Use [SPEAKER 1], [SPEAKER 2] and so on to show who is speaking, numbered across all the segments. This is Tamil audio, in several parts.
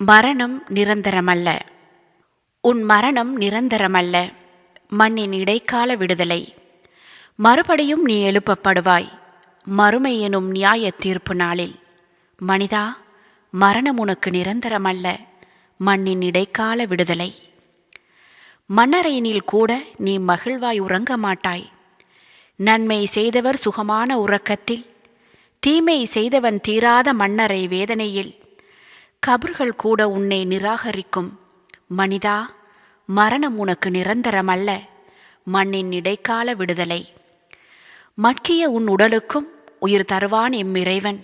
[SPEAKER 1] மரணம் நிரந்தரமல்ல. உன் மரணம் நிரந்தரமல்ல. மண்ணின் இடைக்கால விடுதலை. மறுபடியும் நீ எழுப்பப்படுவாய். மறுமை எனும் நியாய தீர்ப்பு நாளில். மனிதா மரணம் உனக்கு நிரந்தரமல்ல. மண்ணின் இடைக்கால விடுதலை. மன்னரையினில் கூட நீ மகிழ்வாய் உறங்க மாட்டாய். நன்மை செய்தவர் சுகமான உறக்கத்தில் தீமை செய்தவன் தீராத மன்னரை வேதனையில். கபர்கள் கூட உன்னை நிராகரிக்கும். மனிதா மரணம் உனக்கு நிரந்தரமல்ல. மண்ணின் இடைக்கால விடுதலை. மட்கிய உன் உடலுக்கும் உயிர் தருவான் எம்மிறைவன்.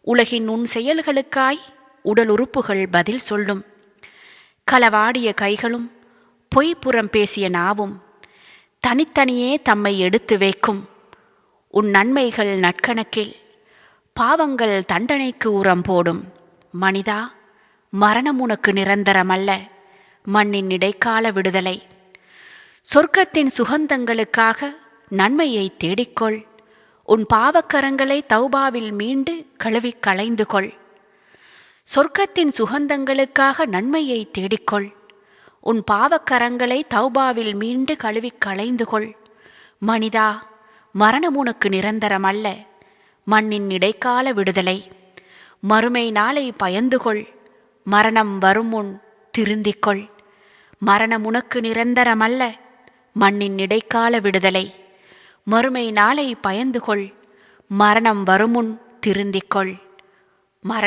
[SPEAKER 1] உலகின் உன் செயல்களுக்காய் உடல் உறுப்புகள் பதில் சொல்லும். களவாடிய கைகளும் பொய்ப்புறம் பேசிய நாவும் தனித்தனியே தம்மை எடுத்து வைக்கும். உன் நன்மைகள் நற்கணக்கில் பாவங்கள் தண்டனைக்கு உரம் போடும். மனிதா மரணம் உனக்கு நிரந்தரமல்ல. மண்ணின் இடைக்கால விடுதலை. சொர்க்கத்தின் சுகந்தங்களுக்காக நன்மையை தேடிக்கொள். உன் பாவக்கரங்களை தௌபாவில் மீண்டு கழுவிக் களைந்து கொள். சொர்க்கத்தின் சுகந்தங்களுக்காக நன்மையை தேடிக்கொள். உன் பாவக்கரங்களை தௌபாவில் மீண்டு கழுவிக் களைந்து கொள். மனிதா மரணம் உனக்கு நிரந்தரமல்ல. மண்ணின் இடைக்கால விடுதலை. மறுமை நாளை பயந்து கொள் மரணம் வரும் முன் திருந்திக்கொள். மரணம் உனக்கு நிரந்தரமல்ல. மண்ணின் இடைக்கால விடுதலை. மறுமை நாளை பயந்து கொள் மரணம் வருமுன் திருந்திக்கொள். மரண